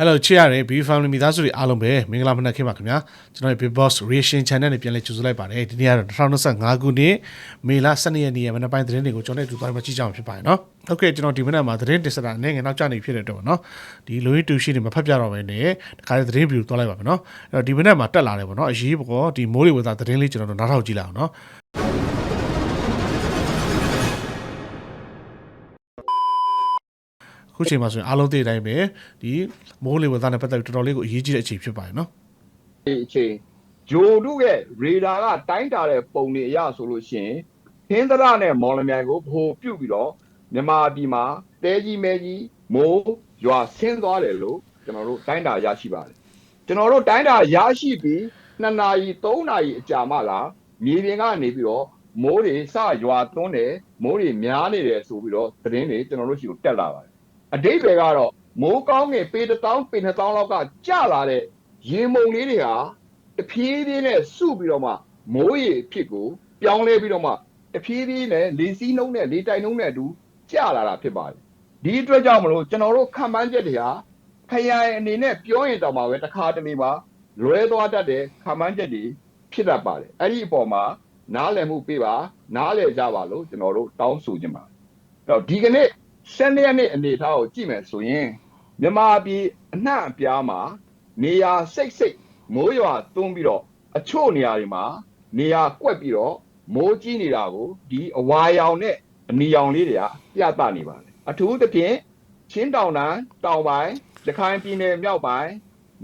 Hello ချစ်ရတဲ့ B Family မိသားစုတွေအားလုံးပဲမင်္ဂလာမနက်ခင်းပါခင်ဗျာကျွန်တော်ရဲ့ Big Boss Reaction Channel နဲ့ပြန်လည်ကြိုဆိုလိုက်ပါတယ်ဒီနေ့ကတော့2025ခုနှစ်မေလ12ရက်နေ့ရဲ့မနက်ပိုင်းသတင်းတွေကိုကျွန်တော်တို့သွားမှကြည့်ကြအောင်ဖြစ်ပါတယ်နော်ဟုတ်ကဲ့ကျွန်တော်ဒီမနက်မှာသတင်းတင်ဆက်တာအနေငယ်နောက်ကျနေဖြစ်တဲ့တော့နော်ဒီလိုရင်းတူရှိနေမှာဖတ်ပြတော့မယ်နဲ့တခါသတင်းဗီဒီယိုသွားလိုက်ပါမယ်နော်အဲ့တော့ဒီမနက်မှာတက်လာတယ်ပေါ့နော်အရေးပေါ်ဒီမိုးလေဝသသတင်းလေးကျွန်တော်တို့နားထောင်ကြည့်လိုက်အောင်နော် ခုချိန်မှာဆိုရင်အားလုံးသိတဲ့အတိုင်းပဲဒီမိုးလေဝသနဲ့ပတ်သက်ပြီးတော်တော်လေးကိုအရေးကြီးတဲ့အချိန်ဖြစ်ပါတယ်နော်ဒီအချိန်ဂျိုတို့ရဲ့ရေဒါကတိုင်းတာတဲ့ပုံတွေအရဆိုလို့ရှိရင်ဟင်းသရနဲ့မော်လမြိုင်ကိုဖိုပြုတ်ပြီးတော့မြန်မာပြည်မှာတဲကြီးမဲကြီးမိုးရွာဆင်းသွားတယ်လို့ကျွန်တော်တို့တိုင်းတာရရှိပါတယ်ကျွန်တော်တို့တိုင်းတာရရှိပြီး2နာရီ3နာရီအကြာမှလာမြေပြင်ကနေပြီးတော့မိုးတွေစရွာသွန်းတယ်မိုးတွေများနေတယ်ဆိုပြီးတော့သတင်းတွေကျွန်တော်တို့ရှိကိုတက်လာပါတယ် အတိတ်တွေကတော့မိုးကောင်းငယ်ပေ1000ပေ2000လောက်ကကျလာတဲ့ရေမုံလေးတွေဟာတဖြည်းဖြည်းနဲ့စုပြီးတော့မှမိုးရေအဖြစ်ကိုပြောင်းလဲပြီးတော့မှတဖြည်းဖြည်းနဲ့လေစီးနှုံးနဲ့လေတိုက်နှုံးနဲ့အတူကျလာတာဖြစ်ပါတယ်ဒီအတွက်ကြောင့်မလို့ကျွန်တော်တို့ခံမှန်းချက်တွေဟာခရိုင်အနေနဲ့ပြောရင်တောင်မှပဲတစ်ခါတလေမှာလွဲသွားတတ်တဲ့ခံမှန်းချက်တွေဖြစ်တတ်ပါတယ်အဲ့ဒီအပေါ်မှာနားလည်မှုပေးပါနားလည်ကြပါလို့ကျွန်တော်တို့တောင်းဆိုကြပါအဲ့တော့ဒီကနေ့ ရှင်းရက်နေ့အနေအထားကိုကြည့်မယ်ဆိုရင်မြန်မာပြည်အနှံ့အပြားမှာနေရာစိတ်စိတ်မိုးရွာသွန်းပြီးတော့အချို့နေရာတွေမှာနေရာကွက်ပြီးတော့မိုးကြီးနေတာကိုဒီအဝါရောင်နဲ့အနီရောင်လေးတွေကပြသနေပါတယ်အထူးသဖြင့်ချင်းတောင်တန်းတောင်ပိုင်းရခိုင်ပြည်နယ်မြောက်ပိုင်း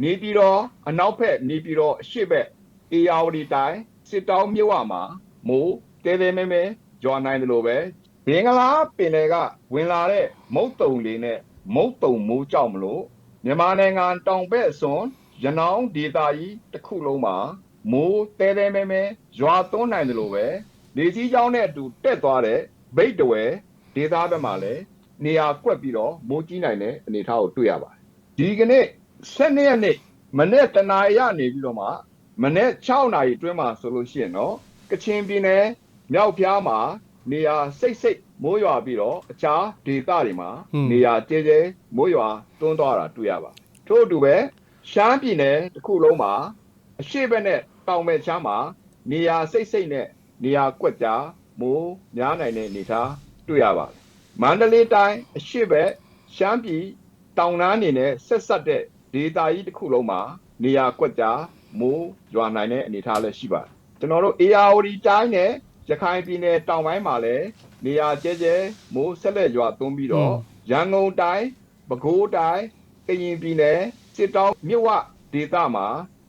နေပြည်တော်အနောက်ဘက်နေပြည်တော်အရှေ့ဘက်အေယာဝတီတိုင်းစစ်တောင်းမြို့ဝမှာမိုးတဲတဲမဲမဲကြွားနိုင်တယ်လို့ပဲ ဘင်္ဂလားပင်လယ်ကဝင်လာတဲ့မုတ်တုံလေးနဲ့မုတ်တုံမိုးကြောက်မလို့မြန်မာနိုင်ငံတောင်ဘက်အစွန်ရနောင်းဒေတာကြီးတစ်ခုလုံးမှာမိုးတဲတဲမဲမဲရွာသွန်းနိုင်တယ်လို့ပဲလေကြီးချောင်းနဲ့အတူတက်သွားတဲ့ဗိတ်တဝဲဒေတာဘက်မှာလည်းနေရာကွက်ပြီးတော့မိုးကြီးနိုင်တဲ့အနေအထားကိုတွေ့ရပါတယ်ဒီကနေ့12ရက်နေ့မနေ့တနာရီကနေပြီးတော့မှမနေ့6နာရီအတွင်းမှာဆိုလို့ရှိရင်တော့ကချင်ပြည်နယ်မြောက်ပြားမှာ နေရာစိတ်စိတ်မိုးရွာပြီးတော့အခြားဒေသတွေမှာနေရာကျဲကျဲမိုးရွာသွန်းသွားတာတွေ့ရပါတယ်ထို့အတူပဲရှမ်းပြည်နယ်တစ်ခုလုံးမှာအရှိဘက်နဲ့တောင်ဘက်ချမ်းမှာနေရာစိတ်စိတ်နဲ့နေရာကွက်ကြားမိုးများနိုင်တဲ့အနေအထားတွေ့ရပါတယ်။မန္တလေးတိုင်းအရှိဘက်ရှမ်းပြည်တောင်နားအနေနဲ့ဆက်ဆက်တဲ့ဒေသကြီးတစ်ခုလုံးမှာနေရာကွက်ကြားမိုးရွာနိုင်တဲ့အနေအထားလည်းရှိပါတယ်။ကျွန်တော်တို့ ARD တိုင်းနဲ့ ရခိုင်ပြည်နယ်တောင်ပိုင်းမှာလည်းနေရာကျဲကျဲမိုးဆက်လက်ရွာသွန်းပြီးတော့ရန်ကုန်တိုင်းပဲခူးတိုင်းကရင်ပြည်နယ်စစ်တောင်းမြစ်ဝဒေသမှာ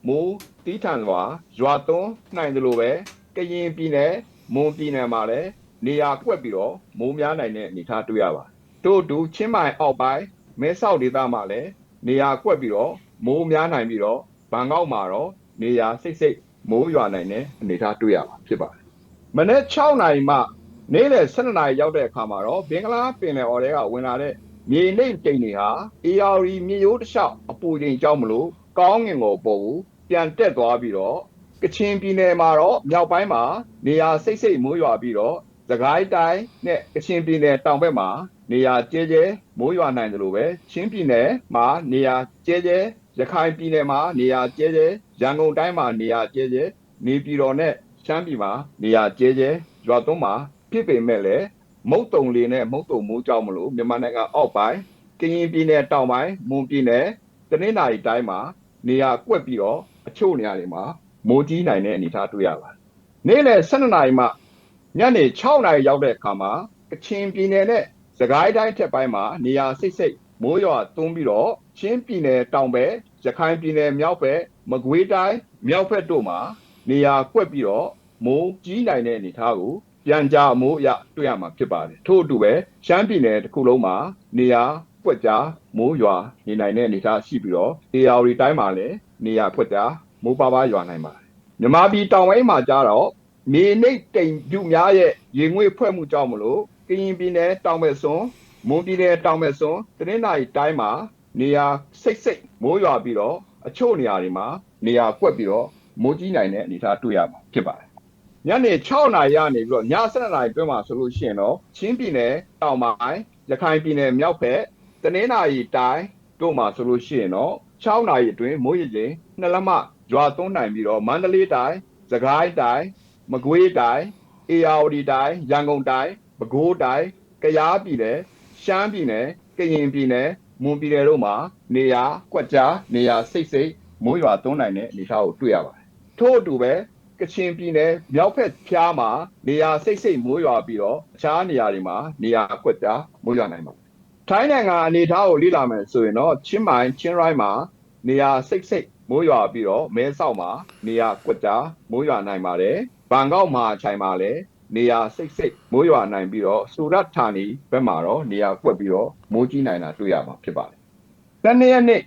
မိုးတီးထန်စွာရွာသွန်းနိုင်တယ်လို့ပဲကရင်ပြည်နယ်မွန်ပြည်နယ်မှာလည်းနေရာကွက်ပြီးတော့မိုးများနိုင်တဲ့အနေအထားတွေ့ရပါတယ်။တို့အတူချင်းမိုင်အောက်ပိုင်းမဲဆောက်ဒေသမှာလည်းနေရာကွက်ပြီးတော့မိုးများနိုင်ပြီးတော့ဘန်ကောက်မှာတော့နေရာစိတ်စိတ်မိုးရွာနိုင်တဲ့အနေအထားတွေ့ရပါဖြစ်ပါတယ်။ မနေ့6နာရီမှနေ့လယ်12နာရီရောက်တဲ့အခါမှာတော့ဘင်္ဂလားပင်လယ်အော်တွေကဝင်လာတဲ့မြေနှိမ့်တိမ်တွေဟာ AR မြေရိုးတစ်လျှောက်အပူချိန်ကြောင့်မလို့ကောင်းငင်ကိုပေါ်ကိုပြန်တက်သွားပြီးတော့ကချင်ပြည်နယ်မှာတော့မြောက်ပိုင်းမှာနေရာစိတ်စိတ်မိုးရွာပြီးတော့သခိုင်းတိုင်းနဲ့ကချင်ပြည်နယ်တောင်ဘက်မှာနေရာကျဲကျဲမိုးရွာနိုင်တယ်လို့ပဲချင်းပြည်နယ်မှာနေရာကျဲကျဲရခိုင်ပြည်နယ်မှာနေရာကျဲကျဲရန်ကုန်တိုင်းမှာနေရာကျဲကျဲနေပြည်တော်နဲ့ ရှမ်းပြည်မှာနေရာကျဲကျဲရွာသွန်းမှာဖြစ်ပေမဲ့လည်းမုတ်တုံလေးနဲ့မုတ်တုံမိုးကြောင့်မလို့မြန်မာနိုင်ငံအောက်ပိုင်းကရင်ပြည်နယ်တောင်ပိုင်းမွန်ပြည်နယ်တနင်္သာရီတိုင်းမှာနေရာကွက်ပြီးတော့အချို့နေရာတွေမှာမိုးကြီးနိုင်တဲ့အနေအထားတွေ့ရပါတယ်။နေ့လယ်12နာရီမှညနေ6နာရီရောက်တဲ့အခါမှာကချင်ပြည်နယ်နဲ့စကိုင်းတိုင်းထက်ပိုင်းမှာနေရာစိတ်စိတ်မိုးရွာသွန်းပြီးတော့ချင်းပြည်နယ်တောင်ဘက်ရခိုင်ပြည်နယ်မြောက်ဘက်မကွေးတိုင်းမြောက်ဘက်တို့မှာ နေရာကွက်ပြီးတော့မိုးကြီးနိုင်တဲ့အနေအထားကိုပြန်ကြားမိုးအရတွေ့ရမှာဖြစ်ပါတယ်ထို့အတူပဲရှမ်းပြည်နယ်တစ်ခုလုံးမှာနေရာပွက်ကြားမိုးရွာနေနိုင်တဲ့အနေအထားရှိပြီးတော့ AR တိုင်းမှာလည်းနေရာပွက်ကြားမိုးပါးပါးရွာနိုင်ပါတယ်မြမပြည်တောင်ပိုင်းမှာကြတော့နေနှိပ်တိမ်ပြူများရဲ့ရေငွေ့ဖွဲ့မှုကြောင့်မလို့ကရင်ပြည်နယ်တောင်ဘက်စွန်းမွန်ပြည်နယ်တောင်ဘက်စွန်းတနင်္သာရီတိုင်းမှာနေရာစိတ်စိတ်မိုးရွာပြီးတော့အချို့နေရာတွေမှာနေရာကွက်ပြီးတော့ မိုးကြီးနိုင်တဲ့အနေအထားတွေ့ရမှာဖြစ်ပါတယ်ညနေ6နာရီကနေပြီးတော့ည7နာရီအတွင်းမှာဆိုလို့ရှိရင်တော့ချင်းပြည်နယ်တောင်ပိုင်းရခိုင်ပြည်နယ်မြောက်ဘက်တနင်္သာရီတိုင်းဒတို့မှာဆိုလို့ရှိရင်တော့6နာရီအတွင်းမိုးရေချိန်နှစ်လက်မရွာသွန်းနိုင်ပြီးတော့မန္တလေးတိုင်းစကိုင်းတိုင်းမကွေးတိုင်းအေရဝတီတိုင်းရန်ကုန်တိုင်းပဲခူးတိုင်းကယားပြည်နယ်ရှမ်းပြည်နယ်ကရင်ပြည်နယ်မွန်ပြည်နယ်တို့မှာနေရာကွက်ကြားနေရာစိတ်စိတ်မိုးရွာသွန်းနိုင်တဲ့အနေအထားကိုတွေ့ရပါတယ် ထို့အတူပဲကချင်ပြည်နယ်မြောက်ဘက်ဖြားမှာနေရာစိတ်စိတ်မိုးရွာပြီးတော့အခြားနေရာတွေမှာနေရာကွက်ကြားမိုးရွာနိုင်ပါတယ်ထိုင်းနိုင်ငံအနေအထားကိုလေ့လာမယ်ဆိုရင်တော့ချင်းမိုင်ချင်းရိုင်းမှာနေရာစိတ်စိတ်မိုးရွာပြီးတော့မဲဆောက်မှာနေရာကွက်ကြားမိုးရွာနိုင်ပါတယ်။ဘန်ကောက်မှာခြိုင်မှာလည်းနေရာစိတ်စိတ်မိုးရွာနိုင်ပြီးတော့စူရတ်ဌာနီဘက်မှာတော့နေရာကွက်ပြီးတော့မိုးကြီးနိုင်တာတွေ့ရမှာဖြစ်ပါတယ်။တနေ့ရက်နေ့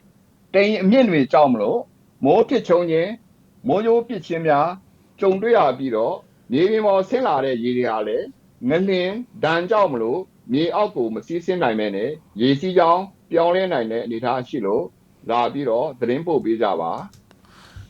တိမ်အမြင့်တွေကြောက်မလို့မိုးပစ်ချုံခြင်း မိုးရိုးပစ်ခြင်းများကြုံတွေ့ရပြီးတော့မြေပြင်ပေါ်ဆင်းလာတဲ့ရေတွေဟာလည်းငလင်ဒဏ်ကြောက်မလို့မြေအောက်ကိုမစီးဆင်းနိုင်မဲ့နဲ့ရေစီးကြောင်းပြောင်းလဲနိုင်တဲ့အနေအထားရှိလို့လာပြီးတော့သတင်းပို့ပေးကြပါ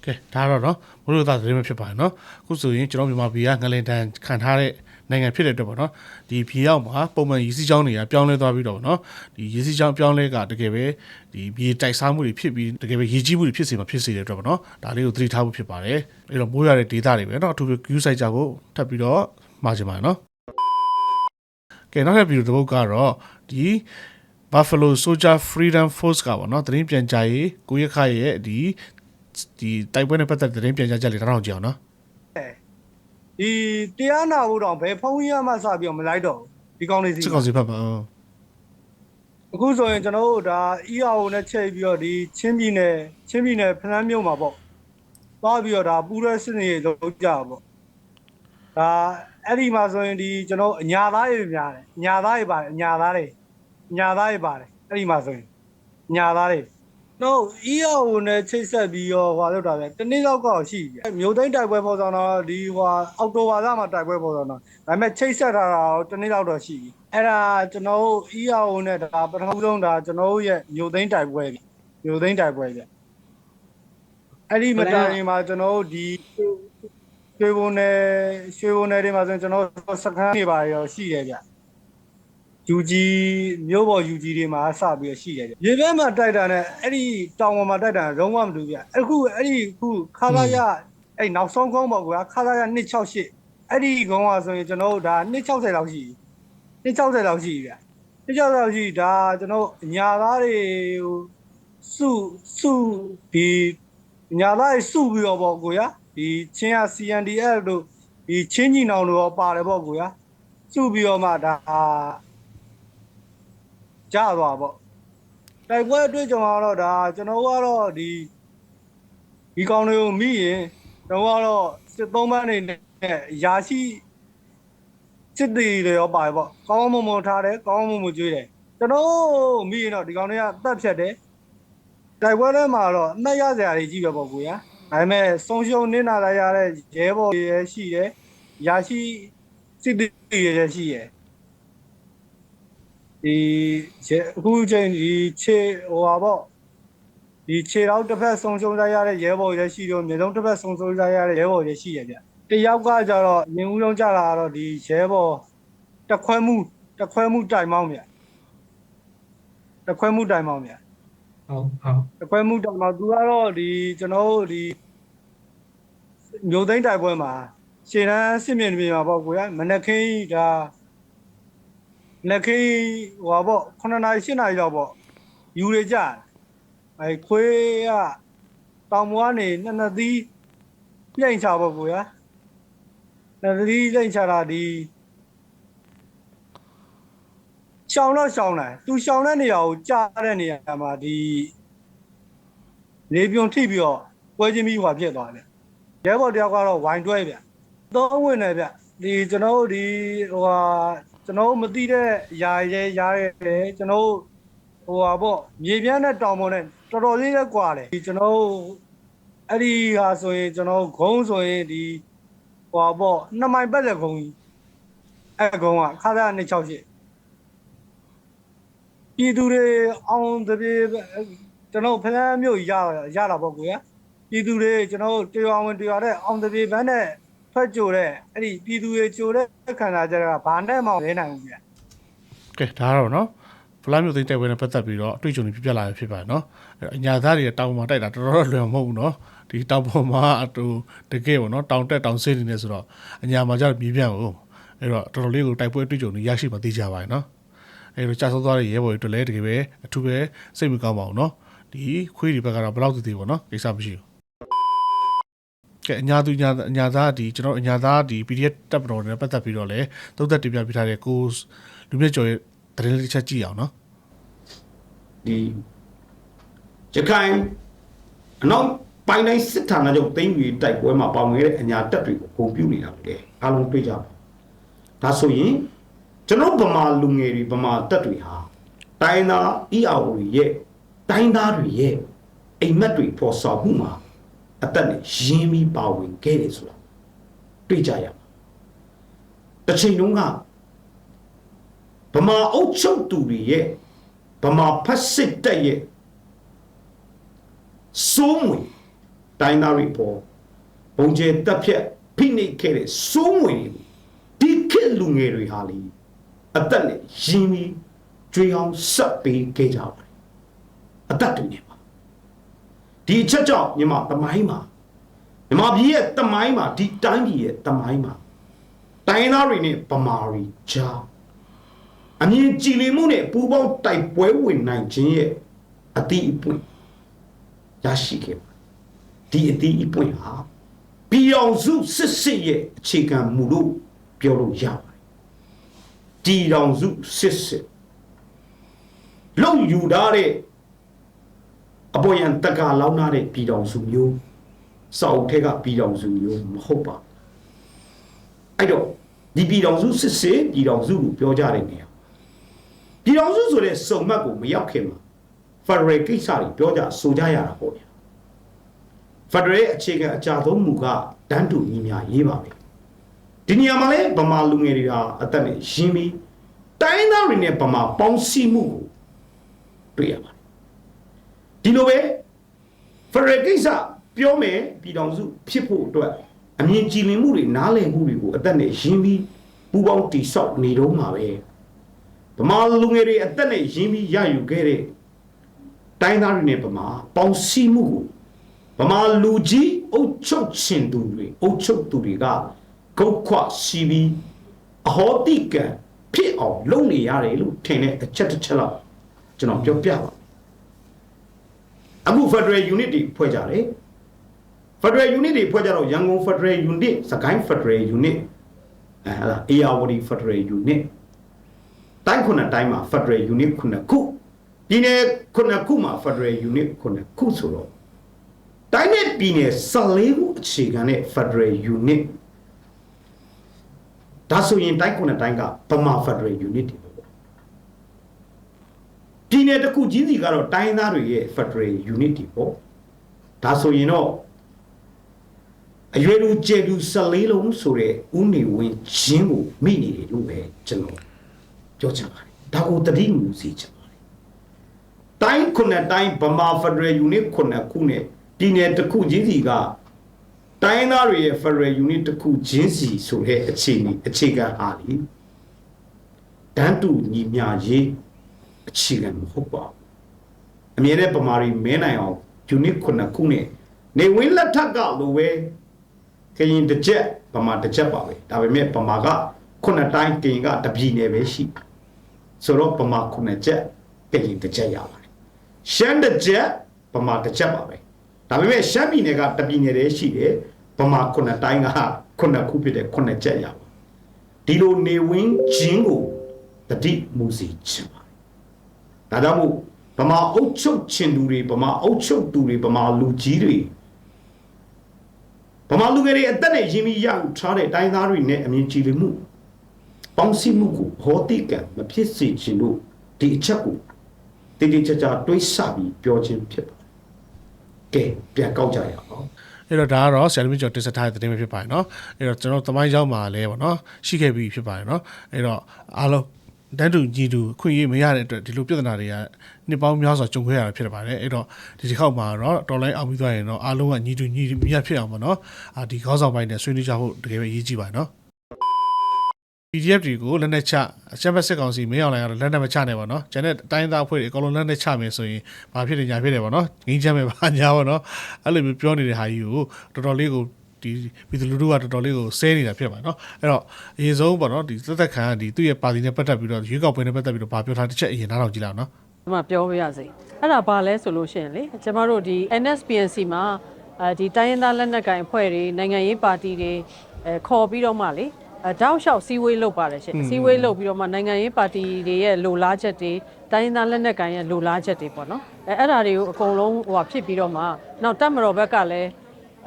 ကဲဒါတော့နော်ဘုလိုသားသတင်းမဖြစ်ပါဘူးနော်အခုဆိုရင်ကျွန်တော်မြန်မာပြည်ကငလင်တန်ခံထားတဲ့ နိုင်ငံဖြစ်တဲ့အတွက်ပေါ့နော်ဒီပြည်ရောက်မှာပုံမှန်ရေစီးကြောင်းတွေကပြောင်းလဲသွားပြီးတော့ပေါ့နော်ဒီရေစီးကြောင်းပြောင်းလဲကတကယ်ပဲဒီမြေတိုက်စားမှုတွေဖြစ်ပြီးတကယ်ပဲရေကြီးမှုတွေဖြစ်စေမှာဖြစ်စေတဲ့အတွက်ပေါ့နော်ဒါလေးကိုသတိထားဖို့ဖြစ်ပါတယ်အဲ့တော့မိုးရတဲ့ဒေတာတွေပဲနော်အထူးဖြင့် queue site ကြကိုထပ်ပြီးတော့မှာချင်ပါတယ်နော်ကဲနောက်ထပ်ဗီဒီယိုတစ်ပုဒ်ကတော့ဒီ Buffalo Soldier Freedom Force ကပေါ့နော်သတင်းပြန်ကြားရေးကိုရခရဲ့ဒီဒီတိုက်ပွဲနဲ့ပတ်သက်တဲ့သတင်းပြန်ကြားချက်လေးတောင်းအောင်ကြည့်အောင်နော် ဒီတရားနာဖို့တော့ဘယ်ဖုန်းကြီးမှစပြီးတော့မလိုက်တော့ဘူးဒီကောင်းလေးစီစစ်ကောင်စီဖက်ပါဟုတ်အခုဆိုရင်ကျွန်တော်တို့ဒါ EAO နဲ့ချိန်ပြီးတော့ဒီချင်းပြည်နယ်ချင်းပြည်နယ်ဖလန်းမြို့မှာပေါ့သွားပြီးတော့ဒါပူရဲစစ်နေလုံးကြပါပေါ့ဒါအဲ့ဒီမှာဆိုရင်ဒီကျွန်တော်အညာသားတွေများတယ်အညာသားတွေပါတယ်အညာသားတွေအညာသားတွေပါတယ်အဲ့ဒီမှာဆိုရင်အညာသားတွေ တော့ EAO နဲ့ချိတ်ဆက်ပြီးတော့ဟွာလို့တာပဲတနေ့တော့ကောက်ရှိပြီမြို့သိမ်းတိုက်ပွဲပေါ်ဆောင်တော့ဒီဟွာအောက်တိုဘာလမှာတိုက်ပွဲပေါ်ဆောင်တော့ဒါပေမဲ့ချိတ်ဆက်ထားတာတော့တနေ့တော့တော့ရှိပြီအဲ့ဒါကျွန်တော်တို့ EAO နဲ့ဒါပထမဆုံးဒါကျွန်တော်တို့ရဲ့မြို့သိမ်းတိုက်ပွဲပြီမြို့သိမ်းတိုက်ပွဲပြအဲ့ဒီမတိုင်မှာကျွန်တော်တို့ဒီရွှေဘုံနယ်ရွှေဘုံနယ်တွေမှာဆိုရင်ကျွန်တော်တို့စခန်းတွေပါရောရှိရဗျ UG မြို့ပေါ် UG တွေမှာစပြီးတော့ရှိတယ်ဗျရေဘက်မှာတိုက်တာနဲ့အဲ့ဒီတောင်ပေါ်မှာတိုက်တာလုံးဝမတူဗျအခုအဲ့ဒီအခုခါလာရအဲ့နောက်ဆုံးကုန်းပေါ့ကွာခါလာရ268အဲ့ဒီကုန်းကဆိုရင်ကျွန်တော်တို့ဒါ260လောက်ရှိပြီ260လောက်ရှိပြီဗျ260လောက်ရှိဒါကျွန်တော်ညာသားတွေဟိုစုစုဒီညာသားတွေစုပြီးတော့ပေါ့ကိုရဒီချင်းရ CNDF တို့ဒီချင်းကြီးနောင်တို့ရောပါတယ်ပေါ့ကိုရစုပြီးတော့မှဒါ ကြသွားပေါ့တိုက်ပွဲအတွေ့အကြုံကတော့ဒါကျွန်တော်ကတော့ဒီဒီကောင်တွေကိုမိရင်ကျွန်တော်ကတော့စစ်သုံးပန်းနေနဲ့ရာရှိစစ်တီတွေရောပါတယ်ပေါ့ကောင်းကောင်းမွန်မွန်ထားတယ်ကောင်းကောင်းမွန်မွန်ကျွေးတယ်ကျွန်တော်မိရင်တော့ဒီကောင်တွေကတတ်ဖြတ်တယ်တိုက်ပွဲထဲမှာတော့အမှတ်ရစရာတွေကြီးပဲပေါ့ကိုရဒါပေမဲ့ဆုံးရှုံးနေတာရတဲ့ရဲဘော်တွေရရှိတယ်ရာရှိစစ်တီတွေရရှိတယ် ဒီခြေအခုချိန်ဒီခြေဟိုပါပေါ့ဒီခြေတော့တစ်ဖက်ဆုံးရှုံးလိုက်ရတဲ့ရဲဘော်ရဲရှိတော့မြေဆုံးတစ်ဖက်ဆုံးရှုံးလိုက်ရတဲ့ရဲဘော်ရဲရှိရဗျတယောက်ကကြတော့ရင်ဦးလုံးကြလာတော့ဒီရဲဘော်တက်ခွဲမှုတက်ခွဲမှုတိုင်မောင်းဗျတက်ခွဲမှုတိုင်မောင်းဗျဟုတ်ဟုတ်တက်ခွဲမှုတိုင်မောင်းသူကတော့ဒီကျွန်တော်တို့ဒီမျိုးသိန်းတိုင်ပွဲမှာရှေ့တန်းစစ်မြေပြင်မှာပေါ့ကိုရမနက်ခင်းကြီးဒါ နက်ခင်းဟိုပါပေါ့9နာရီ10နာရီလောက်ပေါ့ယူရကြတယ်အဲခွေးကတောင်ပေါ်ကနေနှစ်နှစ်သီးပြိုင်ချပေါ့ကိုရနှစ်သီးပြိုင်ချတာဒီရှောင်းတော့ရှောင်းတယ်သူရှောင်းတဲ့နေရာကိုကြားတဲ့နေရာမှာဒီလေပြုံထိပြီးတော့ပွဲချင်းပြီးဟွာဖြစ်သွားတယ်ရဲဘော်တယောက်ကတော့ဝိုင်းတွဲဗျသုံးဝင်တယ်ဗျဒီကျွန်တော်တို့ဒီဟိုဟာ ကျွန်တော်တို့မသိတဲ့ຢာရဲရားရဲကျွန်တော်တို့ဟိုဟာပေါ့မြေပြန့်တဲ့တောင်ပေါ်နဲ့တော်တော်လေးလည်းကွာတယ်ဒီကျွန်တော်တို့အဲ့ဒီဟာဆိုရင်ကျွန်တော်တို့ဂုံးဆိုရင်ဒီဟိုဟာပေါ့နှစ်မိုင်ပတ်တဲ့ဂုံကြီးအဲ့ဂုံကခါရ268ပြည်သူတွေအောင်တပြေကျွန်တော်ဖလန်းမြို့ရရတာပေါ့ကွာပြည်သူတွေကျွန်တော်တို့တရားဝင်တရားတဲ့အောင်တပြေဘန်းနဲ့ ထွက်ကြိုတဲ့အဲ့ဒီပြည်သူတွေကြိုတဲ့ခန္ဓာကြတာဘာနဲ့မှမလဲနိုင်ဘူးဗျကဲဒါကတော့နော်လားမျိုးသိမ်းတိုက်ပွဲနဲ့ပတ်သက်ပြီးတော့အတွေ့အကြုံတွေပြပြလာရဖြစ်ပါတယ်နော်အဲ့တော့အညာသားတွေတောင်ပေါ်မှာတိုက်တာတော်တော်လွယ်မှာမဟုတ်ဘူးနော်ဒီတောင်ပေါ်မှာအတူတကယ်ပေါ့နော်တောင်တက်တောင်ဆင်းနေနေဆိုတော့အညာမှာကျတော့မြေပြန့်ကိုအဲ့တော့တော်တော်လေးကိုတိုက်ပွဲအတွေ့အကြုံတွေရရှိမှသိကြပါတယ်နော်အဲ့တော့ကြာဆုံးသွားတဲ့ရဲဘော်တွေအတွက်လည်းတကယ်ပဲအထူးပဲစိတ်မကောင်းပါဘူးနော်ဒီခွေးတွေဘက်ကတော့ဘယ်လောက်တည်တည်ပေါ့နော်ကိစ္စမရှိဘူး ကဲအညာသူညာအညာသားဒီကျွန်တော်အညာသားဒီ PDF တပ်ပတော်နဲ့ပတ်သက်ပြီးတော့လဲသုံးသက်တင်ပြပြထားတဲ့ကိုလူမြင့်ကျော်ရဲ့သတင်းလေးတစ်ချက်ကြည့်အောင်နော်ဒီရခိုင်အနောက်ပိုင်းတိုင်းစစ်ဌာနချုပ်သိမ်းယူတိုက်ပွဲမှာပေါင်ခဲ့တဲ့အညာတက်တွေကိုပုံပြနေတာလေအားလုံးတွေ့ကြပါဒါဆိုရင်ကျွန်တော်ဗမာလူငယ်တွေဗမာတက်တွေဟာတိုင်းသား EAO တွေရဲ့တိုင်းသားတွေရဲ့အိမ်မက်တွေပေါ်ဆောင်မှုမှာ အသက်နဲ့ရင်းပြီးပါဝင်ခဲ့တယ်ဆိုတာတွေ့ကြရမှာတစ်ချိန်လုံးကဗမာအုပ်ချုပ်သူတွေရဲ့ဗမာဖက်စစ်တက်ရဲ့စိုးမွေတိုင်းသားတွေပေါ်ဘုံကျဲတက်ဖြတ်ဖိနှိပ်ခဲ့တဲ့စိုးမွေဒီခေတ်လူငယ်တွေဟာလေအသက်နဲ့ရင်းပြီးကြွေးအောင်ဆက်ပေးခဲ့ကြပါတယ်အသက်တွေနေပါ ဒီအချက်ကြောင့်ညီမတမိုင်းမှာညီမပြည်ရဲ့တမိုင်းမှာဒီတိုင်းပြည်ရဲ့တမိုင်းမှာတိုင်းသားတွေနဲ့ဗမာတွေကြားအမြင်ကြည်လင်မှုနဲ့ပူပေါင်းတိုက်ပွဲဝင်နိုင်ခြင်းရဲ့အတိအပွင့်ရရှိခဲ့ပါဒီအတိအပွင့်ဟာပြည်အောင်စုစစ်စစ်ရဲ့အခြေခံမူလို့ပြောလို့ရပါတယ်ဒီအောင်စုစစ်စစ်လုံယူထားတဲ့ အပေါ်ယံတက္ကလောင်းထားတဲ့ပြည်တော်စုမျိုးစောက်ထက်ကပြည်တော်စုမျိုးမဟုတ်ပါဘူးအဲ့တော့ဒီပြည်တော်စုစစ်စစ်ပြည်တော်စုလို့ပြောကြတဲ့နေရာပြည်တော်စုဆိုတဲ့စုံမတ်ကိုမရောက်ခင်မှာဖက်ဒရယ်ကိစ္စတွေပြောကြဆိုကြရတာပေါ့ဗျာဖက်ဒရယ်အခြေခံအကြဆုံးမူကတန်းတူညီမျှရေးပါပဲဒီနေရာမှာလဲဗမာလူငယ်တွေဟာအသက်နဲ့ရင်းပြီးတိုင်းသားတွေနဲ့ဗမာပေါင်းစည်းမှုကိုတွေ့ရပါတယ် ဒီလိုပဲဖက်ဒရယ်ကိစ္စပြောမယ်ပြည်တော်စုဖြစ်ဖို့အတွက်အမြင်ကြည်လင်မှုတွေနားလည်မှုတွေကိုအသက်နဲ့ရင်းပြီးပူပေါင်းတိဆောက်နေတော့မှာပဲဗမာလူငယ်တွေအသက်နဲ့ရင်းပြီးရယူခဲ့တဲ့တိုင်းသားတွေနဲ့ဗမာပေါင်းစည်းမှုကိုဗမာလူကြီးအုပ်ချုပ်ရှင်သူတွေအုပ်ချုပ်သူတွေကဂုတ်ခွစီးပြီးအဟောတိကံဖြစ်အောင်လုပ်နေရတယ်လို့ထင်တဲ့အချက်တစ်ချက်လောက်ကျွန်တော်ပြောပြပါ အခု Federal Unit တွေဖွဲ့ကြတယ် Federal Unit တွေဖွဲ့ကြတော့ရန်ကုန် Federal Unit စကိုင်း Federal Unit အဲဟာလား ARWD Federal Unit တိုင်းခုနှစ်တိုင်းမှာ Federal Unit ခုနှစ်ခုပြည်နယ်ခုနှစ်ခုမှာ Federal Unit ခုနှစ်ခုဆိုတော့တိုင်းနဲ့ပြည်နယ်14ခုအခြေခံတဲ့ Federal Unit ဒါဆိုရင်တိုင်းခုနှစ်တိုင်းကဗမာ Federal Unit တွေ ပဲပေါ့ပြည်နယ်တစ်ခုချင်းစီကတော့တိုင်းသားတွေရဲ့ Federal Unit တွေပေါ့ဒါဆိုရင်တော့အရွယ်လူကျေလူ14လုံးဆိုတဲ့ဥနေဝင်ချင်းကိုမိနေတယ်လို့ပဲကျွန်တော်ပြောချင်ပါတယ်ဒါကိုတတိမူစီချင်ပါတယ်တိုင်းခုနှစ်တိုင်းဗမာဖက်ဒရယ်ယူနစ်ခုနှစ်ခုနဲ့ပြည်နယ်တစ်ခုချင်းစီကတိုင်းသားတွေရဲ့ဖက်ဒရယ်ယူနစ်တစ်ခုချင်းစီဆိုတဲ့အခြေအနေအခြေခံအားလီတန်းတူညီမျှရေး အခြေခံမဟုတ်ပါဘူးအမြဲတမ်းဗမာတွေမဲနိုင်အောင်ယူနစ်ခုနှစ်ခုနဲ့နေဝင်းလက်ထက်ကလိုပဲကရင်တစ်ချက်ဗမာတစ်ချက်ပါပဲဒါပေမဲ့ဗမာကခုနှစ်တိုင်းကရင်ကတပြည်နယ်ပဲရှိတယ်ဆိုတော့ပမာခုနှစ်ချက်ပြင်ရင်တစ်ချက်ရပါတယ်ရှမ်းတစ်ချက်ပမာတစ်ချက်ပါပဲဒါပေမဲ့ရှမ်းပြည်နယ်ကတပြည်နယ်တည်းရှိတယ်ပမာခုနှစ်တိုင်းကခုနှစ်ခုဖြစ်တဲ့ခုနှစ်ချက်ရပါဒီလိုနေဝင်းချင်းကိုတတိမူစီချင်ပါတယ် ဒါကြောင့်မို့ဗမာအုပ်ချုပ်ချင်သူတွေဗမာအုပ်ချုပ်သူတွေဗမာလူကြီးတွေဗမာလူငယ်တွေအသက်နဲ့ရင်းပြီးရယူထားတဲ့တိုင်းသားတွေနဲ့အမြင်ကြည်လင်မှုပေါင်းစည်းမှုကိုဟောတိကံမဖြစ်စေခြင်းလို့ဒီအချက်ကိုတည်တည်ကြကြတွေးဆပြီးပြောခြင်းဖြစ်ပါတယ်။ကဲပြန်ကောက်ကြရအောင်အဲ့တော့ဒါကတော့ဆရာလူမြင့်ကျော်တင်ဆက်ထားတဲ့သတင်းပဲဖြစ်ပါတယ်နော်အဲ့တော့ကျွန်တော်တမိုင်းရောက်မှာလဲပေါ့နော်ရှိခဲ့ပြီဖြစ်ပါတယ်နော်အဲ့တော့အားလုံး တန်းတူညီတူအခွင့်အရေးမရတဲ့အတွက်ဒီလိုပြဿနာတွေကနှစ်ပေါင်းများစွာကြုံခဲ့ရတာဖြစ်ပါတယ်အဲ့တော့ဒီတစ်ခေါက်မှာတော့တော်လိုင်းအောင်ပြီးသွားရင်တော့အားလုံးကညီတူညီမြတ်ဖြစ်အောင်ပေါ့နော်အာဒီခေါင်းဆောင်ပိုင်းနဲ့ဆွေးနွေးကြဖို့တကယ်ပဲအရေးကြီးပါတယ်နော် PDF တွေကိုလက်နက်ချအချက်ဘက်စစ်ကောင်စီမင်းအောင်လိုင်ကတော့လက်နက်မချနဲ့ပေါ့နော်။ကျန်တဲ့တိုင်းသားအဖွဲ့တွေအကုန်လုံးလက်နက်ချမယ်ဆိုရင်ဘာဖြစ်နေညာဖြစ်တယ်ပေါ့နော်။ငင်းချမ်းမယ်ဘာညာပေါ့နော်။အဲ့လိုမျိုးပြောနေတဲ့ဟာကြီးကိုတော်တော်လေးကို ဒီပြည်သူလူထုကတော်တော်လေးကိုဆဲနေတာဖြစ်ပါနော်။အဲ့တော့အရင်ဆုံးပေါ့နော်ဒီသက်သက်ခံကဒီသူ့ရဲ့ပါတီနဲ့ပတ်သက်ပြီးတော့ရွေးကောက်ပွဲနဲ့ပတ်သက်ပြီးတော့ဗာပြောထားတစ်ချက်အရင်နားထောင်ကြည့်လောက်နော်ဒီမှာပြောပြရစီအဲ့ဒါဘာလဲဆိုလို့ရှိရင်လေကျမတို့ဒီ NSPNC မှာအဲဒီတိုင်းရင်းသားလက်နက်ကိုင်အဖွဲ့တွေနိုင်ငံရေးပါတီတွေအဲခေါ်ပြီးတော့မှလေအဲတောက်လျှောက်စီဝေးလုပ်ပါတယ်ရှင်စီဝေးလုပ်ပြီးတော့မှနိုင်ငံရေးပါတီတွေရဲ့လိုလားချက်တွေတိုင်းရင်းသားလက်နက်ကိုင်ရဲ့လိုလားချက်တွေပေါ့နော်အဲအဲ့ဒါတွေကိုအကုန်လုံးဟိုဟာဖြစ်ပြီးတော့မှနောက်တက်မတော်ဘက်ကလည်း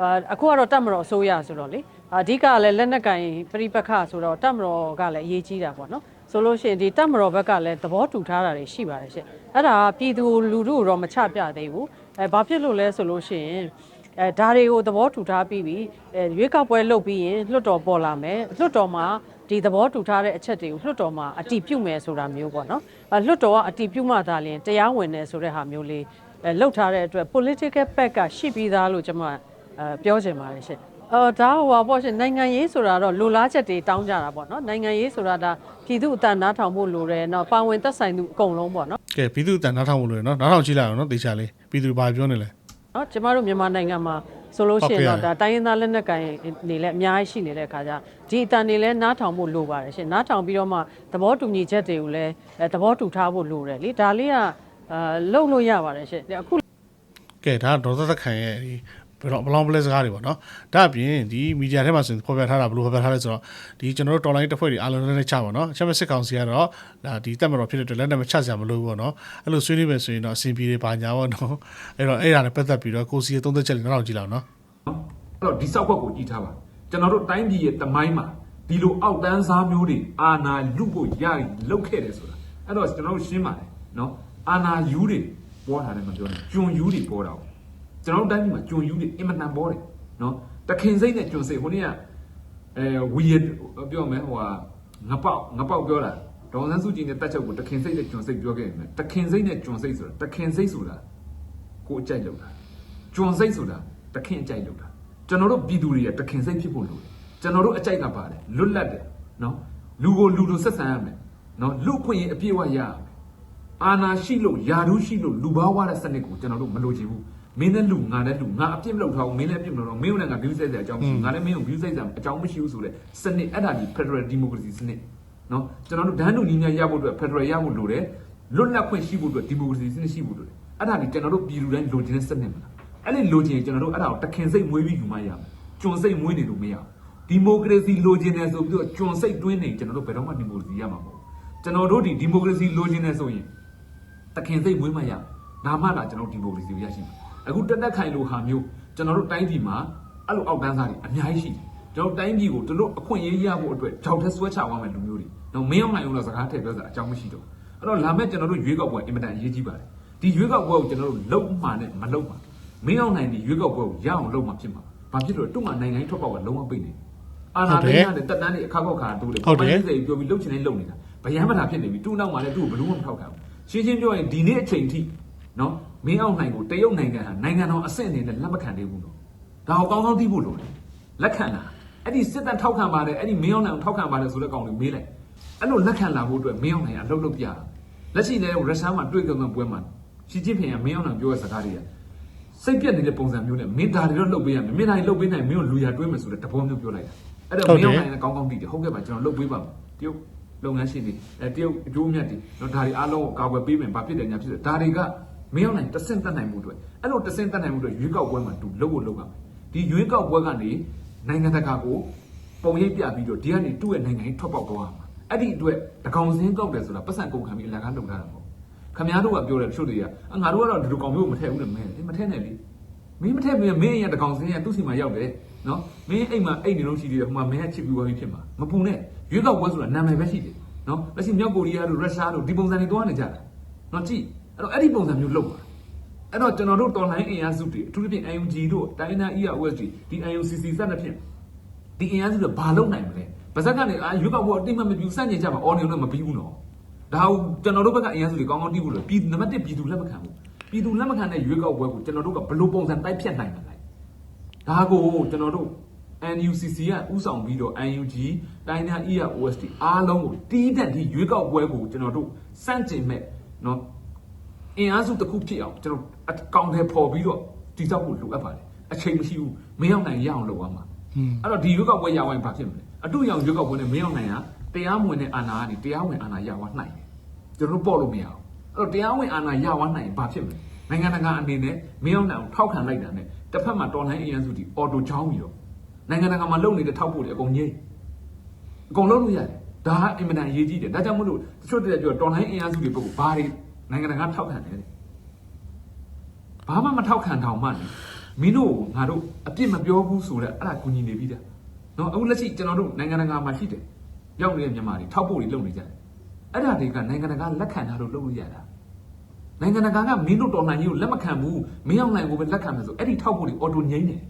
အာအခုကတော့တက်မတော်အစိုးရဆိုတော့လေအဓိကကလည်းလက်နက်ကင်ပြိပခဆိုတော့တက်မတော်ကလည်းအရေးကြီးတာပေါ့နော်ဆိုလို့ရှိရင်ဒီတက်မတော်ဘက်ကလည်းသဘောတူထားတာတွေရှိပါတယ်ရှင့်အဲ့ဒါကပြည်သူလူထုကိုတော့မချပြသေးဘူးအဲဘာဖြစ်လို့လဲဆိုလို့ရှိရင်အဲဒါတွေကိုသဘောတူထားပြီးပြီအဲရွေးကောက်ပွဲလုပ်ပြီးရင်လွှတ်တော်ပေါ်လာမယ်လွှတ်တော်မှာဒီသဘောတူထားတဲ့အချက်တွေကိုလွှတ်တော်မှာအတည်ပြုမယ်ဆိုတာမျိုးပေါ့နော်အဲလွှတ်တော်ကအတည်ပြုမှသာလျှင်တရားဝင်တယ်ဆိုတဲ့ဟာမျိုးလေးအဲလှုပ်ထားတဲ့အတွက် political pack ကရှိပြီးသားလို့ကျွန်မ အဲပြောချင်ပါတယ်ရှင့်အော်ဒါဟိုပါပေါ့ရှင်နိုင်ငံရေးဆိုတာတော့လိုလားချက်တွေတောင်းကြတာပေါ့နော်နိုင်ငံရေးဆိုတာဒါပြည်သူအတန်နားထောင်ဖို့လိုတယ်နော်ပါဝင်သက်ဆိုင်သူအကုန်လုံးပေါ့နော်။ကဲပြည်သူအတန်နားထောင်ဖို့လို့ရနော်နားထောင်ကြည့်လိုက်အောင်နော်တေချာလေးပြည်သူဘာပြောနေလဲနော်ကျမတို့မြန်မာနိုင်ငံမှာဆိုလို့ရှိရင်ဟုတ်တော့ကဲ့ဒါတိုင်းရင်းသားလက်နက်ကိုင်နေလည်းအများကြီးရှိနေတဲ့ခါကျဒီအတန်တွေလည်းနားထောင်ဖို့လိုပါတယ်ရှင်နားထောင်ပြီးတော့မှသဘောတူညီချက်တွေကိုလည်းအဲသဘောတူထားဖို့လိုတယ်လေဒါလေးကအာလုံလို့ရပါတယ်ရှင်အခုကဲဒါကဒေါ်သက်သက်ခံရဲ့ဒီ ဘယ်တော့ဘလောင်ပလက်စကားတွေပေါ့နော်ဒါအပြင်ဒီမီဒီယာထဲမှာဆိုရင်ဖော်ပြထားတာဘယ်လိုဖော်ပြထားလဲဆိုတော့ဒီကျွန်တော်တို့တော်လိုင်းတစ်ဖွဲ့တွေအားလုံးလည်းချပါနော်အချက်မဲ့စစ်ကောင်စီကတော့ဒါဒီတက်မတော်ဖြစ်တဲ့အတွက်လက်နက်မချစရာမလိုဘူးပေါ့နော်အဲ့လိုဆွေးနွေးမယ်ဆိုရင်တော့အဆင်ပြေတယ်ပါညာပေါ့နော်အဲ့တော့အဲ့ဒါနဲ့ပတ်သက်ပြီးတော့ကိုစီရဲ့သုံးသက်ချက်လေးနောက်တော့ကြည့်လောက်နော်အဲ့တော့ဒီစောက်ခွက်ကိုကြည့်ထားပါကျွန်တော်တို့တိုင်းပြည်ရဲ့တမိုင်းမှာဒီလိုအောက်တန်းစားမျိုးတွေအာနာလူဖို့ရည်လောက်ခဲ့တယ်ဆိုတာအဲ့တော့ကျွန်တော်တို့ရှင်းပါတယ်နော်အာနာယူတွေပေါ်ထားတယ်မပြောနဲ့ကျွံယူတွေပေါ်တာ ကိုကျွန်တော်တို့တိုင်းပြည်မှာကျွံယူတွေအင်မတန်ပေါ်တယ်နော်တခင်စိတ်နဲ့ကျွံစိတ်ဟိုနေ့ကအဲဝီရပြောမယ်ဟိုဟာငပေါက်ငပေါက်ပြောတာဒေါန်ဆန်းစုကြည်နဲ့တက်ချုပ်ကိုတခင်စိတ်နဲ့ကျွံစိတ်ပြောခဲ့တယ်တခင်စိတ်နဲ့ကျွံစိတ်ဆိုတာတခင်စိတ်ဆိုတာကိုအကြိုက်လောက်တာကျွန်းစိတ်ဆိုတာတခင်အကြိုက်လို့တာကျွန်တော်တို့ပြည်သူတွေကတခင်စိတ်ဖြစ်ဖို့လိုတယ်ကျွန်တော်တို့အကြိုက်ကပါတယ်လွတ်လပ်တယ်နော်လူကိုလူလိုဆက်ဆံရမယ်နော်လူခွင့်ရင်အပြည့်အဝရရမယ်အာနာရှိလို့ယာဒူးရှိလို့လူဘာဝတဲ့စနစ်ကိုကျွန်တော်တို့မလိုချင်ဘူး မင်းနဲ့လူငါနဲ့လူငါအပြစ်မလုပ်ထားဘူးမင်းလည်းအပြစ်မလုပ်တော့မင်းလည်းငါ view ဆိုင်စရာအကြောင်းမရှိဘူးငါလည်းမင်းကို view ဆိုင်စရာအကြောင်းမရှိဘူးဆိုတဲ့စနစ်အဲ့ဒါဒီ Federal Democracy စနစ်နော်ကျွန်တော်တို့ဒန်းတူညီမျှရဖို့အတွက် Federal ရဖို့လိုတယ်လွတ်လပ်ခွင့်ရှိဖို့အတွက် Democracy စနစ်ရှိဖို့လိုတယ်အဲ့ဒါဒီကျွန်တော်တို့ပြည်သူတိုင်းလိုချင်တဲ့စနစ်မလားအဲ့ဒီလိုချင်ရင်ကျွန်တော်တို့အဲ့ဒါကိုတခင်စိတ်မွေးပြီးယူမရမယ်ကျွန်စိတ်မွေးနေလို့မရဘူးဒီမိုကရေစီလိုချင်တယ်ဆိုပြီးတော့ကျွန်စိတ်တွင်းနေကျွန်တော်တို့ဘယ်တော့မှဒီမိုကရေစီရမှာမဟုတ်ဘူးကျွန်တော်တို့ဒီဒီမိုကရေစီလိုချင်တယ်ဆိုရင်တခင်စိတ်မွေးမှရနာမှသာကျွန်တော်ဒီမိုကရေစီကိုရရှိမှာ အခုတက်တက်ခိုင်လိုဟာမျိုးကျွန်တော်တို့တိုင်းပြည်မှာအဲ့လိုအောက်တန်းစားတွေအများကြီးရှိတယ်ကျွန်တော်တိုင်းပြည်ကိုတို့အခွင့်အရေးရဖို့အတွက်ကြောက်တဲ့ဆွဲချသွားမယ်လူမျိုးတွေတော့မင်းအောင်နိုင်အောင်တော့စကားထည့်ပြောစရာအကြောင်းမရှိတော့အဲ့တော့လာမဲ့ကျွန်တော်တို့ရွေးကောက်ပွဲအင်မတန်အရေးကြီးပါတယ်ဒီရွေးကောက်ပွဲကိုကျွန်တော်တို့လုံမှန်နဲ့မလုံမှန်မင်းအောင်နိုင်ဒီရွေးကောက်ပွဲကိုရအောင်လုပ်မှဖြစ်မှာ။ဘာဖြစ်လို့လဲသူ့မှာနိုင်ငံရေးထွက်ပေါက်ကလုံးဝပိတ်နေ။အာဏာသိမ်းရတဲ့တက်တန်းတွေအခါခောက်ခါတိုးတယ်ဟုတ်တယ်စိတ်ပြောပြီးလှုပ်ချင်တိုင်းလှုပ်နေတာ။ဗျမ်းမတာဖြစ်နေပြီ။သူ့နောက်မှာလည်းသူ့ကိုဘယ်လို့မှမထောက်ခံဘူး။ရှင်းရှင်းပြောရင်ဒီနေ့အချိန်ထိနော် မင်းအောင်နိုင်ကိုတရုတ်နိုင်ငံဟာနိုင်ငံတော်အဆင့်အနေနဲ့လက်မခံသေးဘူးနော်။ဒါကိုကောင်းကောင်းသိဖို့လိုတယ်။လက်ခံလာအဲ့ဒီစစ်တပ်ထောက်ခံပါတယ်အဲ့ဒီမင်းအောင်နိုင်ကိုထောက်ခံပါတယ်ဆိုတဲ့ကောင်တွေမေးလိုက်။အဲ့လိုလက်ခံလာဖို့အတွက်မင်းအောင်နိုင်အလုပ်လုပ်ပြတာ။လက်ရှိလည်းရုရှားမှာတွေ့ကြုံတဲ့ပွဲမှာရှီကျင်းဖင်ကမင်းအောင်နိုင်ပြောတဲ့စကားတွေကစိတ်ပြက်နေတဲ့ပုံစံမျိုးနဲ့မင်းဒါတွေတော့လှုပ်ပေးရမယ်မင်းဒါတွေလှုပ်ပေးနိုင်မင်းကိုလူရတွဲမယ်ဆိုတဲ့တဘောမျိုးပြောလိုက်တာအဲ့တော့ဟုတ်တယ်မင်းအောင်နိုင်လည်းကောင်းကောင်းသိတယ်ဟုတ်ကဲ့ပါကျွန်တော်လှုပ်ပေးပါမယ်တရုတ်လုပ်ငန်းရှင်တွေအဲတရုတ်အကျိုးအမြတ်တွေတော့ဒါတွေအားလုံးကိုကာကွယ်ပေးမယ်ဘာဖြစ်တယ်ညာဖြစ်တယ်ဒါတွေက မင်းအောင်နိုင်တဆင့်တက်နိုင်မှုအတွက်အဲ့လိုတဆင့်တက်နိုင်မှုအတွက်ရွေးကောက်ပွဲမှာသူလှုပ်ဖို့လှုပ်ရမယ်ဒီရွေးကောက်ပွဲကနေနိုင်ငံတကာကိုပုံရိပ်ပြပြီးတော့ဒီကနေသူ့ရဲ့နိုင်ငံကြီးထွက်ပေါက်သွားရမှာအဲ့ဒီအတွက်တကောင်စင်းကောက်တယ်ဆိုတာပတ်စံကုန်ခံပြီးအလကားလုပ်ထားတာမဟုတ်ခမများတို့ကပြောတယ်တချို့တွေကအာငါတို့ကတော့ဒီလိုကောင်မျိုးမထည့်ဘူးလေမင်းမထည့်နဲ့လေမင်းမထက်မင်းမင်းရတကောင်စင်းရသူ့စီမှာရောက်တယ်နော်မင်းအိမ်မှာအိမ်နေလို့ရှိသေးတယ်ဟိုမှာမင်းကချစ်ပြီးသွားပြီဖြစ်မှာမပူနဲ့ရွေးကောက်ပွဲဆိုတာနာမည်ပဲရှိတယ်နော်လက်ရှိမြောက်ကိုရီးယားတို့ရုရှားတို့ဒီပုံစံတွေတွားနေကြတာနော်ကြည့် အဲ့တော့အဲ့ဒီပုံစံမျိုးလုပ်ပါအဲ့တော့ကျွန်တော်တို့ online အင်အားစုတွေအထူးသဖြင့် UNG တို့တိုင်းနာ EOS တွေဒီ UNCC စသဖြင့်ဒီအင်အားစုတွေဘာလုပ်နိုင်မလဲပါဇက်ကနေအာရွေးကောက်ဖို့အတိမမပြူစန့်ကျင်ကြပါအော်နေလို့မပြီးဘူးနော်ဒါဟုတ်ကျွန်တော်တို့ဘက်ကအင်အားစုတွေကောင်းကောင်းတီးဖို့လို့ပြည်နံပါတ်1ပြည်သူလက်မခံဘူးပြည်သူလက်မခံတဲ့ရွေးကောက်ပွဲကိုကျွန်တော်တို့ကဘယ်လိုပုံစံတိုက်ဖြတ်နိုင်မလဲဒါကိုကျွန်တော်တို့ NUCC ကဥဆောင်ပြီးတော့ UNG တိုင်းနာ EOS တွေအားလုံးကိုတီးတဲ့ဒီရွေးကောက်ပွဲကိုကျွန်တော်တို့စန့်ကျင်မဲ့နော် အင်အားစုတစ်ခုဖြစ်အောင်ကျွန်တော်အကောင့်ထဲပေါ်ပြီးတော့တည်ဆောက်ဖို့လိုအပ်ပါတယ်အချိန်မရှိဘူးမရောက်နိုင်ရအောင်လုပ်ရမှာအဲ့တော့ဒီရွေးကောက်ပွဲရဝိုင်းဘာဖြစ်မလဲအတူရောင်ရွေးကောက်ပွဲနဲ့မရောက်နိုင်ရတရားမဝင်တဲ့အာဏာကနေတရားဝင်အာဏာရဝနိုင်တယ်ကျွန်တော်တို့ပေါ့လို့မရအောင်အဲ့တော့တရားဝင်အာဏာရဝနိုင်ရင်ဘာဖြစ်မလဲနိုင်ငံတကာအနေနဲ့မရောက်နိုင်အောင်ထောက်ခံလိုက်တာနဲ့တစ်ဖက်မှာတော်လိုင်းအင်အားစုဒီအော်တိုချောင်းပြီးတော့နိုင်ငံတကာမှာလုပ်နေတဲ့ထောက်ဖို့တွေအကုန်ငြိမ့်အကုန်လုပ်လို့ရတယ်ဒါကအင်မတန်အရေးကြီးတယ်ဒါကြောင့်မို့လို့တချို့တည်းပြောတော်လိုင်းအင်အားစုတွေဘက်ကဘာတွေ နိုင်ငံတကာထောက်ခံတယ်ဘာမှမထောက်ခံတော့မှလည်းမင်းတို့ငါတို့အပြစ်မပြောဘူးဆိုတော့အဲ့ဒါကူညီနေပြီတဲ့နော်အခုလက်ရှိကျွန်တော်တို့နိုင်ငံတကာမှာရှိတယ်ရောက်နေတဲ့မြန်မာတွေထောက်ဖို့တွေလုပ်နေကြတယ်အဲ့ဒါတွေကနိုင်ငံတကာလက်ခံထားလို့လုပ်လို့ရတာနိုင်ငံတကာကမင်းတို့တော်လှန်ရေးကိုလက်မခံဘူးမင်းအောင်နိုင်ကိုပဲလက်ခံမယ်ဆိုအဲ့ဒီထောက်ဖို့တွေအော်တိုငြိမ့်တယ်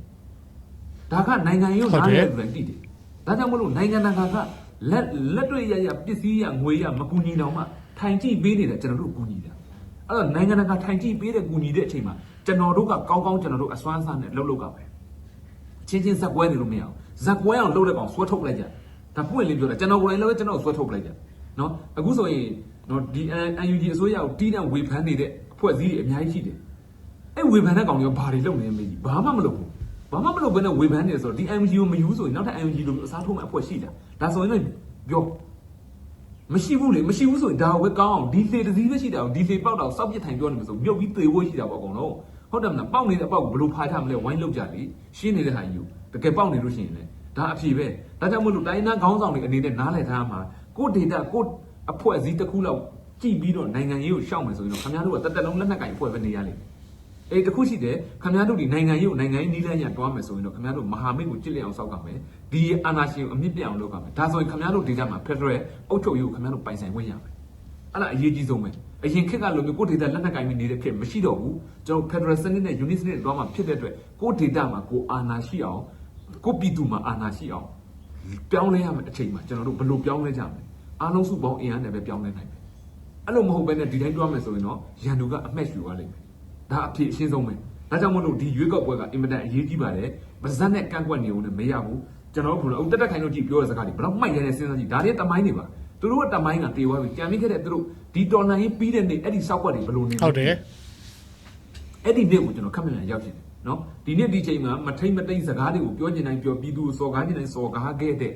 ဒါကနိုင်ငံရေးကိုဟုတ်နားတယ်လည်လူတိုင်းသိတယ်။ဒါကြောင့်မလို့နိုင်ငံတကာကလက်လက်တွေ့ရရပစ္စည်းရငွေရမကူညီတော့မှ ထိုင်ကြည့်ပေးနေတာကျွန်တော်တို့ကူညီတာ။အဲ့တော့နိုင်ငံတကာထိုင်ကြည့်ပေးတဲ့ကူညီတဲ့အချိန်မှာကျွန်တော်တို့ကကောင်းကောင်းကျွန်တော်တို့အစွမ်းအစနဲ့လှုပ်လှုပ်ကပဲ။ချင်းချင်းဇက်ပွဲနေလို့မရအောင်။ဇက်ပွဲအောင်လှုပ်တဲ့ကောင်ဆွဲထုတ်လိုက်ကြ။ဒါပွင့်လေးပြောတာကျွန်တော်ကိုယ်တိုင်လည်းကျွန်တော်ဆွဲထုတ်လိုက်ကြ။နော်အခုဆိုရင်နော်ဒီ UNG အစိုးရကိုတီးတန့်ဝေဖန်နေတဲ့အဖွဲ့အစည်းတွေအများကြီးရှိတယ်။အဲ့ဝေဖန်တဲ့ကောင်တွေကဘာတွေလုပ်နေလဲမေးကြည့်ဘာမှမလုပ်ဘူးဘာမှမလုပ်ဘဲနဲ့ဝေဖန်နေတယ်ဆိုတော့ဒီ MG ကိုမယူဆိုရင်နောက်ထပ် MG လိုအစားထိုးမဲ့အဖွဲ့ရှိတာဒါဆိုရင်လည်းပြော မရှိဘူးလေမရှိဘူးဆိုရင်ဒါကိုပဲကောင်းအောင်ဒီလေတစ်စည်းပဲရှိတာကိုဒီလေပေါက်တော့စောက်ပြစ်ထိုင်ပြောနေမှာဆိုမြုပ်ပြီးသေဖို့ရှိတာပေါ့အကုန်လုံးဟုတ်တယ်မလားပေါက်နေတဲ့အပေါက်ကိုဘယ်လိုဖာကြမလဲဝိုင်းလောက်ကြလေရှင်းနေတဲ့ဟာယူတကယ်ပေါက်နေလို့ရှိရင်လည်းဒါအဖြေပဲဒါကြောင့်မို့လို့တိုင်းသားခေါင်းဆောင်တွေအနေနဲ့နားလည်ထားမှာကိုဒေတာကိုအဖွဲ့အစည်းတစ်ခုလောက်ကြည့်ပြီးတော့နိုင်ငံရေးကိုရှောက်မယ်ဆိုရင်တော့ခင်ဗျားတို့ကတက်တက်လုံးလက်နက်ကင်အဖွဲ့ပဲနေရလိမ့်မယ်အေးတခုရှိတယ်ခင်ဗျားတို့ဒီနိုင်ငံရေးကိုနိုင်ငံရေးနီးလန်းရတွားမယ်ဆိုရင်တော့ခင်ဗျားတို့မဟာမိတ်ကိုကြစ်လျက်အောင်စောက်ကြမယ် ဒီအာဏာရှင်ကိုအမြင့်ပြတ်အောင်လုပ်ကြမယ်ဒါဆိုရင်ခင်ဗျားတို့ဒေသမှာဖက်ဒရယ်အုပ်ချုပ်ရေးကိုခင်ဗျားတို့ပိုင်ဆိုင်ခွင့်ရမယ်အဲ့ဒါအရေးကြီးဆုံးပဲအရင်ခေတ်ကလိုမျိုးကိုဒေသလက်နက်ကင်ပြီးနေတဲ့ခေတ်မရှိတော့ဘူးကျွန်တော်ဖက်ဒရယ်စနစ်နဲ့ယူနစ်စနစ်တွားမှာဖြစ်တဲ့အတွက်ကိုဒေသမှာကိုအာဏာရှိအောင်ကိုပြည်သူမှာအာဏာရှိအောင်ပြောင်းလဲရမယ်အချိန်မှာကျွန်တော်တို့ဘယ်လိုပြောင်းလဲကြမလဲအားလုံးစုပေါင်းအင်အားနဲ့ပဲပြောင်းလဲနိုင်မယ်အဲ့လိုမဟုတ်ဘဲနဲ့ဒီတိုင်းတွားမယ်ဆိုရင်တော့ရန်သူကအမက်ယူသွားလိမ့်မယ်ဒါအဖြစ်အရှင်းဆုံးပဲဒါကြောင့်မလို့ဒီရွေးကောက်ပွဲကအင်မတန်အရေးကြီးပါတယ်ဗဇက်နဲ့ကန့်ကွက်နေုံနဲ့မရဘူး ကျွန်တော်တို့ကတက်တက်ခိုင်တို့ကြည့်ပြောတဲ့စကားတွေဘယ်တော့မှတ်ရတဲ့စဉ်းစားကြည့်ဒါတွေတမိုင်းတွေပါသူတို့ကတမိုင်းကတေသွားပြီကြံမိခဲ့တဲ့သူတို့ဒီတော်လှန်ရေးပြီးတဲ့နေ့အဲ့ဒီစောက်ကွက်တွေဘယ်လိုနေလဲဟုတ်တယ်အဲ့ဒီနေ့ကိုကျွန်တော်ခက်မလန်ရောက်ချင်တယ်နော်ဒီနေ့ဒီချိန်မှာမထိမ့်မသိမ့်စကားတွေကိုပြောချင်တိုင်းပြောပြည်သူကိုစော်ကားချင်တိုင်းစော်ကားခဲ့တဲ့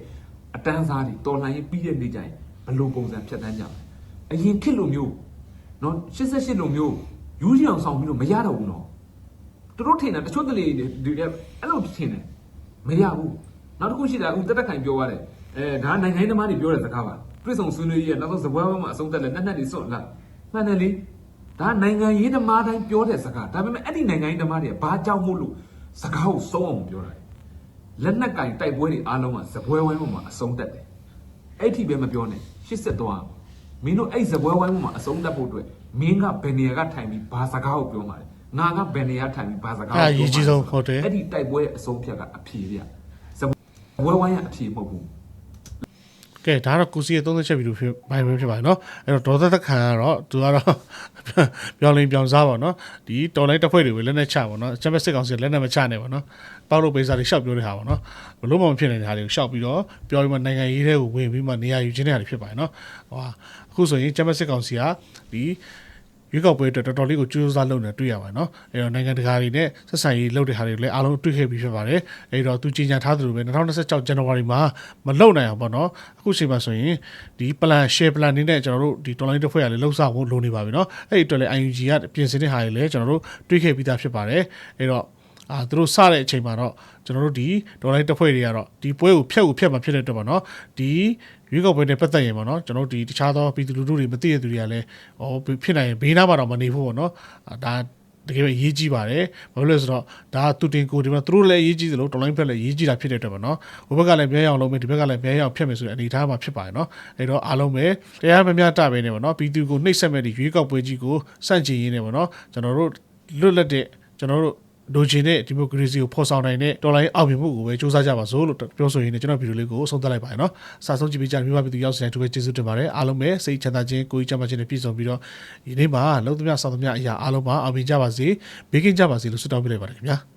အတန်းစားတွေတော်လှန်ရေးပြီးတဲ့နေ့ကျရင်ဘယ်လိုပုံစံဖြတ်တန်းကြမလဲအရင်ခေတ်လိုမျိုးနော်88လိုမျိုးယူကြီးအောင်ဆောင်ပြီးတော့မရတော့ဘူးနော်သူတို့ထင်တာတချို့တလေတွေဒီအဲ့လိုထင်တယ်မရဘူး နောက်တစ်ခုရှိတာဦးတက်တက်ခိုင်ပြောရတယ်အဲဒါနိုင်ငံရေးသမားတွေပြောတဲ့စကားပါပြည့်စုံဆွေးနွေးရေးကနောက်ဆုံးစပွဲမှာအဆုံးသက်လဲနှစ်နှစ်တွေစွန့်လာမှန်တယ်လေဒါနိုင်ငံရေးသမားတိုင်းပြောတဲ့စကားဒါပေမဲ့အဲ့ဒီနိုင်ငံရေးသမားတွေကဘာကြောင့်မို့လို့စကားကိုစုံအောင်ပြောတာလဲလက်နက်ကင်တိုက်ပွဲတွေအားလုံးကစပွဲဝိုင်းပေါ်မှာအဆုံးသက်တယ်အဲ့ဒီပဲမပြောနဲ့ရှစ်ဆက်သွားမင်းတို့အဲ့စပွဲဝိုင်းပေါ်မှာအဆုံးသက်ဖို့အတွက်မင်းကဘယ်နေရာကထိုင်ပြီးဘာစကားကိုပြောမှာလဲငါကဘယ်နေရာထိုင်ပြီးဘာစကားအဲ့ဒါအရေးကြီးဆုံးဟုတ်တယ်အဲ့ဒီတိုက်ပွဲအဆုံးဖြတ်ကအဖြေပြ စပွဲဝိုင်းရအဖြေမဟုတ်ဘူး ကဲဒါကတော့ကိုစီရဲ့30ချက်ဗီဒီယိုဖြစ်ဘိုင်ပဲဖြစ်ပါတယ်เนาะအဲ့တော့ဒေါသသက်ခံကတော့သူကတော့ ပြောင်းလင်းပြောင်းစားပါเนาะဒီတော်လိုင်းတစ်ဖွဲ့တွေကိုလက်နဲ့ချပါเนาะချမ်ပီယံစစ်ကောင်စီကလက်နဲ့မချနဲ့ပါเนาะပေါက်လို့ပေးစားတွေရှောက်ပြောတဲ့ဟာပါเนาะဘလို့မှမဖြစ်နေတဲ့ဟာတွေကိုရှောက်ပြီးတော့ပြောပြီးမှနိုင်ငံရေးတွေကိုဝင်ပြီးမှနေရာယူခြင်းတဲ့ဟာတွေဖြစ်ပါတယ်เนาะဟိုဟာအခုဆိုရင်ချမ်ပီယံစစ်ကောင်စီကဒီ ရွေးကောက်ပွဲအတွက်တော်တော်လေးကိုကြိုးစားလုပ်နေတွေ့ရပါတယ်နော်အဲတော့နိုင်ငံတကာတွေနဲ့ဆက်ဆံရေးလုပ်တဲ့ဟာတွေလည်းအားလုံးတွေ့ခဲ့ပြီးဖြစ်ပါတယ်အဲတော့သူကြီးညာထားသလိုပဲ2026ဇန်နဝါရီမှာမလုပ်နိုင်အောင်ပေါ့နော်အခုချိန်မှာဆိုရင်ဒီ plan share plan နေနဲ့ကျွန်တော်တို့ဒီ online တစ်ဖွဲ့ကလည်းလှုပ်ဆောင်ဖို့လိုနေပါပြီနော်အဲ့ဒီအတွက်လည်း UNG ကပြင်ဆင်တဲ့ဟာတွေလည်းကျွန်တော်တို့တွေ့ခဲ့ပြီးသားဖြစ်ပါတယ်အဲတော့အာသူတို့စတဲ့အချိန်မှာတော့ကျွန်တော်တို့ဒီ online တစ်ဖွဲ့တွေကတော့ဒီပွဲကိုဖျက်ကိုဖျက်မှာဖြစ်တဲ့အတွက်ပေါ့နော်ဒီ ရွေးကောက်ပွဲနဲ့ပတ်သက်ရင်ပေါ့နော်ကျွန်တော်တို့ဒီတခြားသောပြည်သူလူထုတွေမသိတဲ့သူတွေကလည်းဟောဖြစ်နိုင်ရင်ဘေးနားမှာတော့မနေဖို့ပေါ့နော်အာဒါတကယ်ပဲအရေးကြီးပါတယ်ဘာလို့လဲဆိုတော့ဒါကသူတင်ကိုဒီမှာသူတို့လည်းအရေးကြီးသလိုဒေါ်လာဘက်လည်းအရေးကြီးတာဖြစ်တဲ့အတွက်ပေါ့နော်ဟိုဘက်ကလည်းမြဲအောင်လုပ်မယ်ဒီဘက်ကလည်းမြဲအောင်ဖျက်မယ်ဆိုတဲ့အနေအထားမှာဖြစ်ပါတယ်နော်အဲ့တော့အားလုံးပဲတရားမမျှတပဲနေပေါ့နော်ပြည်သူကိုနှိပ်စက်မဲ့ဒီရွေးကောက်ပွဲကြီးကိုစန့်ကျင်ရင်းနေပေါ့နော်ကျွန်တော်တို့လွတ်လပ်တဲ့ကျွန်တော်တို့ လိုချင်တဲ့ဒီမိုကရေစီကိုဖော်ဆောင်နိုင်တဲ့တော်လိုင်းအောင်မြင်မှုကိုပဲစူးစမ်းကြပါစို့လို့ပြောဆိုရင်းနဲ့ကျွန်တော်ဗီဒီယိုလေးကိုဆုံးသက်လိုက်ပါတယ်နော်။စာဆုံးကြည့်ပေးကြပြီးပါပြီသူရောက်စတဲ့သူပဲကျေးဇူးတင်ပါတယ်။အားလုံးပဲစိတ်ချမ်းသာခြင်းကိုယ်ကြီးချမ်းသာခြင်းနဲ့ပြည့်စုံပြီးတော့ဒီနေ့မှာလုံးသမျှဆောင်းသမျှအရာအားလုံးပါအောင်မြင်ကြပါစေ။ဘေးကင်းကြပါစေလို့ဆုတောင်းပေးလိုက်ပါတယ်ခင်ဗျာ။